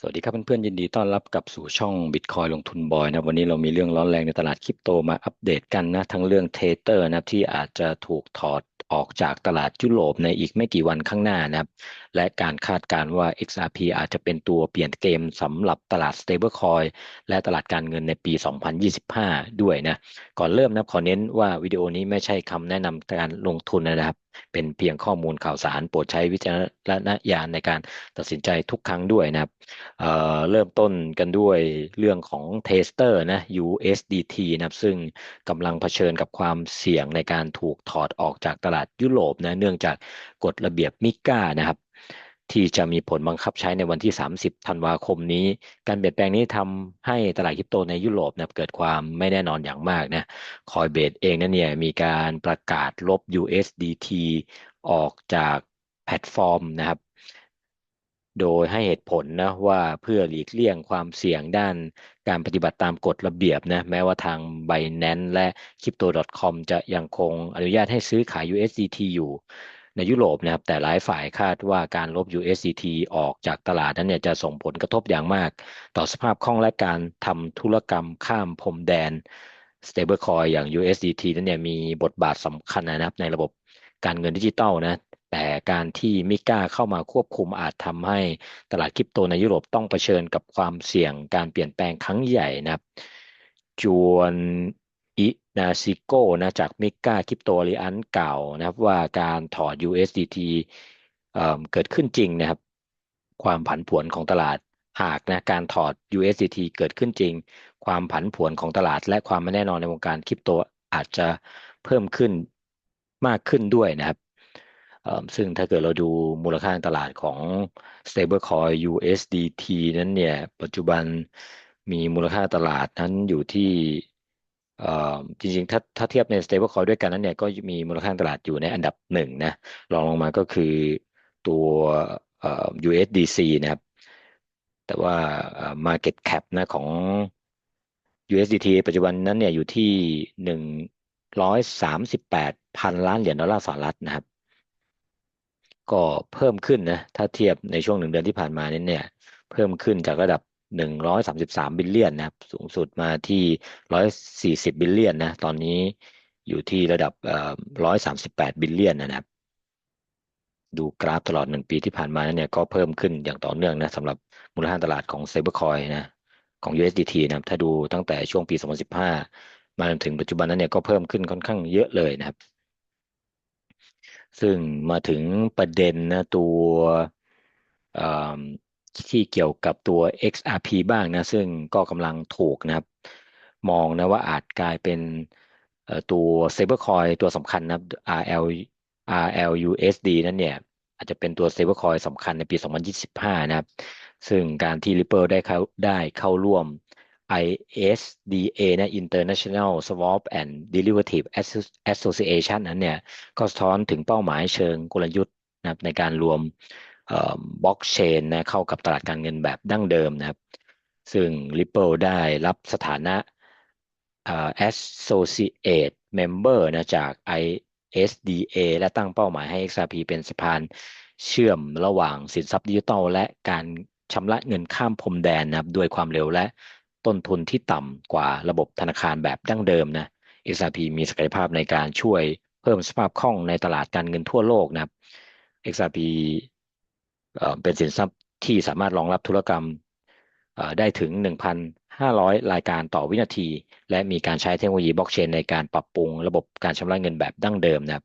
สวัสดีครับเพื่อนๆยินดีต้อนรับกลับสู่ช่อง Bitcoin ลงทุนบอยนะวันนี้เรามีเรื่องร้อนแรงในตลาดคริปโตมาอัปเดตกันนะ ทั้งเรื่องเทเตอร์นะที่อาจจะถูกถอดออกจากตลาดยุโรปในอีกไม่กี่วันข้างหน้านะครับ และการคาดการณ์ว่า XRP อาจจะเป็นตัวเปลี่ยนเกมสำหรับตลาด Stablecoin และตลาดการเงินในปี 2025 ด้วยนะ ก่อนเริ่มนะขอเน้นว่าวิดีโอนี้ไม่ใช่คำแนะนำการลงทุนนะครับ เป็นเพียงข้อมูลข่าวสารโปรดใช้วิจารณญาณในการตัดสินใจทุกครั้งด้วยนะครับเเริ่มต้นกันด้วยเรื่องของเทสเตอร์นะ USDT นะครับซึ่งกำลังเผชิญกับความเสี่ยงในการถูกถอดออกจากตลาดยุโรปนะเนื่องจากกฎระเบียบมิก้านะครับ ที่จะมีผลบังคับใช้ในวันที่ 30 ธันวาคมนี้ การเปลี่ยนแปลงนี้ทำให้ตลาดคริปโตในยุโรปนะเกิดความไม่แน่นอนอย่างมากนะคอยเบสเองนั่นเนี่ยมีการประกาศลบ USDT ออกจากแพลตฟอร์มนะครับ โดยให้เหตุผลนะว่าเพื่อหลีกเลี่ยงความเสี่ยงด้านการปฏิบัติตามกฎระเบียบนะแม้ว่าทาง Binance และ Crypto.com จะยังคงอนุญาตให้ซื้อขาย USDT อยู่ ในยุโรปนะครับแต่หลายฝ่ายคาดว่าการลบ USDT ออกจากตลาดนั้นเนี่ยจะส่งผลกระทบอย่างมาก ต่อสภาพคล่องและการทำธุรกรรมข้ามพรมแดน stablecoin อย่าง USDT นั้นเนี่ยมีบทบาทสำคัญนะครับในระบบการเงินดิจิตอลนะแต่การที่มิก้าเข้ามาควบคุมอาจทำให้ตลาดคริปโตในยุโรปต้องเผชิญกับความเสี่ยงการเปลี่ยนแปลงครั้งใหญ่นะครับจวน อินาซิโกนะจากมิก้าคริปโตลีอันเก่านะครับว่าการถอด USDT เเกิดขึ้นจริงนะครับ ความผันผวนของตลาดหากนะการถอด USDT เกิดขึ้นจริง ความผันผวนของตลาด และความไม่แน่นอนในวงการคริปโตอาจจะเพิ่มขึ้นมากขึ้นด้วยนะครับซึ่งถ้าเกิดเราดูมูลค่าตลาดของ stablecoin USDT นั้นเนี่ย ปัจจุบันมีมูลค่าตลาดนั้นอยู่ที่ จริงๆ ถ้าถ้าเทียบใน stablecoin ด้วยกันนั้นเนี่ยก็มีมูลค่าตลาดอยู่ในอันดับหนึ่งนะรองลงมาก็คือตัว USDC นะครับ แต่ว่า market cap นะของ USDT ปัจจุบันนั้นเนี่ยอยู่ที่หนึ่งร้อยสามสิบแปดพันล้านเหรียญดอลลาร์สหรัฐนะครับ ก็เพิ่มขึ้นนะถ้าเทียบในช่วงหนึ่งเดือนที่ผ่านมานี้เนี่ย เพิ่มขึ้นจากระดับ หนึ่งร้อยสามสิบสามบิลเลียนนะครับ สูงสุดมาที่ร้อยสี่สิบบิลเลียนนะ ตอนนี้อยู่ที่ระดับร้อยสามสิบแปดบิลเลียนนะครับ ดูกราฟตลอดหนึ่งปีที่ผ่านมาเนี่ยก็เพิ่มขึ้นอย่างต่อเนื่องนะสำหรับมูลค่าตลาดของเซเบอร์คอยนะของ USDT นะครับ ถ้าดูตั้งแต่ช่วงปี 2015 มาจนถึงปัจจุบันนั้นเนี่ยก็เพิ่มขึ้นค่อนข้างเยอะเลยนะครับ ซึ่งมาถึงประเด็นนะตัว ที่เกี่ยวกับตัว XRP บ้างนะ ซึ่งก็กำลังถูกนะครับ มองนะว่าอาจกลายเป็นตัว stablecoin ตัวสำคัญนะ RL RLUSD นั่นเนี่ย อาจจะเป็นตัว stablecoin สำคัญในปี 2025 นะครับ ซึ่งการที่ Ripple ได้เข้าได้เข้าร่วม ISDA นะ International Swap and Derivative Association นั้นเนี่ย ก็สะท้อนถึงเป้าหมายเชิงกลยุทธ์นะครับในการรวม บล็อกเชนนะเข้ากับตลาดการเงินแบบดั้งเดิมนะครับ ซึ่ง Ripple ได้รับสถานะ Associate Member นะจาก ISDA และตั้งเป้าหมายให้ XRP เป็นสะพานเชื่อมระหว่างสินทรัพย์ดิจิทัล และการชำระเงินข้ามพรมแดนนะครับด้วยความเร็วและต้นทุนที่ต่ำกว่าระบบธนาคารแบบดั้งเดิมนะ XRP มีศักยภาพในการช่วยเพิ่มสภาพคล่องในตลาดการเงินทั่วโลกนะครับ XRP เป็นสินทรัพย์ที่สามารถรองรับธุรกรรมได้ถึง 1,500 รายการต่อวินาที และมีการใช้เทคโนโลยีบล็อกเชนในการปรับปรุงระบบการชำระเงินแบบดั้งเดิมนะครับ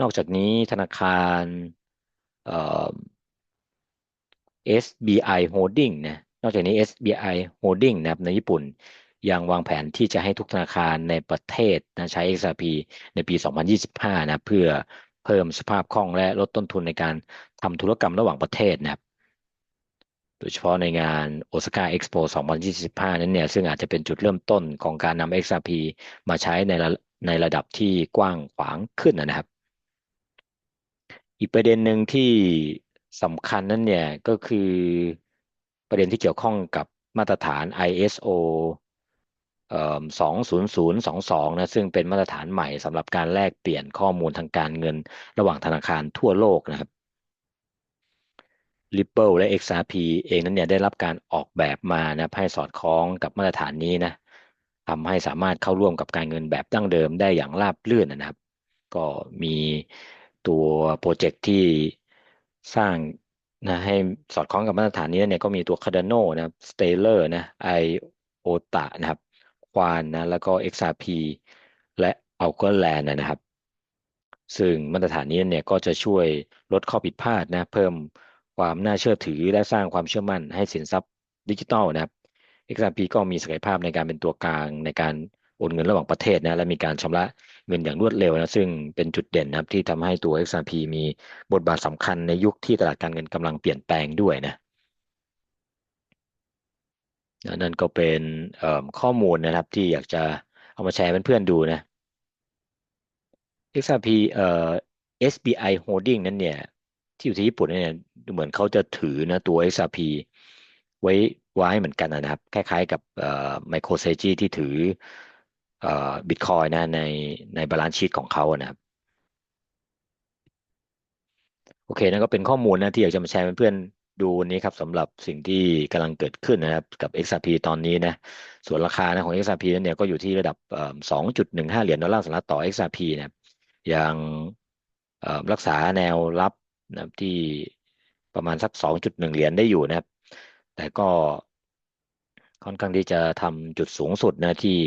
นอกจากนี้ธนาคาร SBI Holding นะนอกจากนี้ SBI Holding นะครับในญี่ปุ่นยังวางแผนที่จะให้ทุกธนาคารในประเทศนะใช้ XRP ในปี 2025 นะเพื่อ เพิ่มสภาพคล่องและลดต้นทุนในการทำธุรกรรมระหว่างประเทศนะครับ โดยเฉพาะในงาน Osaka Expo 2025 นั้นเนี่ยซึ่งอาจจะเป็นจุดเริ่มต้นของการนำ XRP มาใช้ในระในระดับที่กว้างขวางขึ้นนะครับ อีกประเด็นหนึ่งที่สำคัญนั้นเนี่ยก็คือประเด็นที่เกี่ยวข้องกับมาตรฐาน ISO สองศูนย์ศูนย์สองสองนะซึ่งเป็นมาตรฐานใหม่สำหรับการแลกเปลี่ยนข้อมูลทางการเงิน ระหว่างธนาคารทั่วโลกนะครับ Ripple และ XRP เองนั้นเนี่ยได้รับการออกแบบมานะให้สอดคล้องกับมาตรฐานนี้นะทำให้สามารถเข้าร่วมกับการเงินแบบดั้งเดิมได้อย่างราบรื่นนะครับ ก็มีตัวโปรเจกต์ที่สร้างนะให้สอดคล้องกับมาตรฐานนี้เนี่ยก็มีตัว Cardano นะครับ Stellar นะ IOTA นะครับ ควานนะแล้วก็ XRP และ Algorand นะครับ ซึ่งมาตรฐานนี้เนี่ยก็จะช่วยลดข้อผิดพลาดนะเพิ่มความน่าเชื่อถือและสร้างความเชื่อมั่นให้สินทรัพย์ดิจิทัลนะครับ XRP ก็มีศักยภาพในการเป็นตัวกลางในการโอนเงินระหว่างประเทศนะและมีการชำระเงินอย่างรวดเร็วนะซึ่งเป็นจุดเด่นนะครับที่ทำให้ตัว XRP มีบทบาทสำคัญในยุคที่ตลาดการเงินกำลังเปลี่ยนแปลงด้วยนะ นั่นก็เป็นข้อมูลนะครับที่อยากจะเอามาแชร์เพื่อนๆดูนะ XRP เอ่อ SBI Holding นั้นเนี่ย ที่อยู่ที่ญี่ปุ่นเนี่ยเหมือนเขาจะถือนะตัว XRP ไว้ไว้เหมือนกันนะครับ คล้ายๆกับเอ่อ MicroStrategy ที่ถือเอ่อ Bitcoin นะในในบาลานซ์ชีตของเขานะครับ โอเคนั่นก็เป็นข้อมูลนะที่อยากจะมาแชร์เพื่อนๆ ดูนี้ครับสำหรับสิ่งที่กำลังเกิดขึ้นนะครับกับ XRP ตอนนี้นะส่วนราคานะของ XRP นั้นเนี่ยก็อยู่ที่ระดับสองจุดหนึ่งห้าเหรียญดอลลาร์สหรัฐต่อ XRP นะยังรักษาแนวรับนะที่ประมาณสักสองจุดหนึ่งเหรียญได้อยู่นะครับ แต่ก็ค่อนข้างที่จะทำจุดสูงสุดนะที่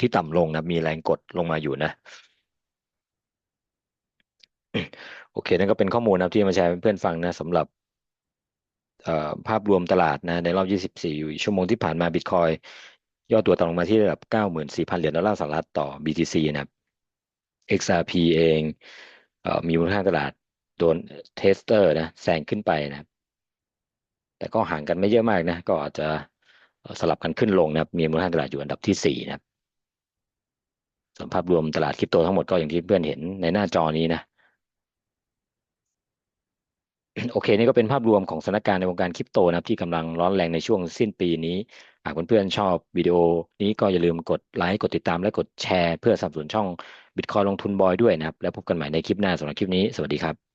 ที่ต่ำลงนะมีแรงกดลงมาอยู่นะ โอเค นั่นก็เป็นข้อมูลนะที่มาแชร์เพื่อนฟังนะสำหรับภาพรวมตลาดนะในรอบ 24 ชั่วโมงที่ผ่านมาบิตคอยย่อตัวต่ำลงมาที่ระดับ 94,000 เหรียญดอลลาร์สหรัฐต่อ BTC นะครับ XRP เองเออมีมูลค่าตลาดโดนเทสเตอร์นะแซงขึ้นไปนะแต่ก็ห่างกันไม่เยอะมากนะ ก็อาจจะสลับกันขึ้นลงนะครับ มีมูลค่าตลาดอยู่อันดับที่สี่นะครับสภาพรวมตลาดคริปโตทั้งหมดก็อย่างที่เพื่อนเห็นในหน้าจอนี้นะ โอเค นี่ก็เป็นภาพรวมของสถานการณ์ในวงการคริปโตนะครับที่กำลังร้อนแรงในช่วงสิ้นปีนี้ หากเพื่อนๆชอบวิดีโอ นี้ก็อย่าลืมกดไลค์กดติดตามและกดแชร์ เพื่อสนับสนุนช่องบิตคอยลงทุนบอยด้วยนะครับ แล้วพบกันใหม่ในคลิปหน้าสำหรับคลิปนี้ สวัสดีครับ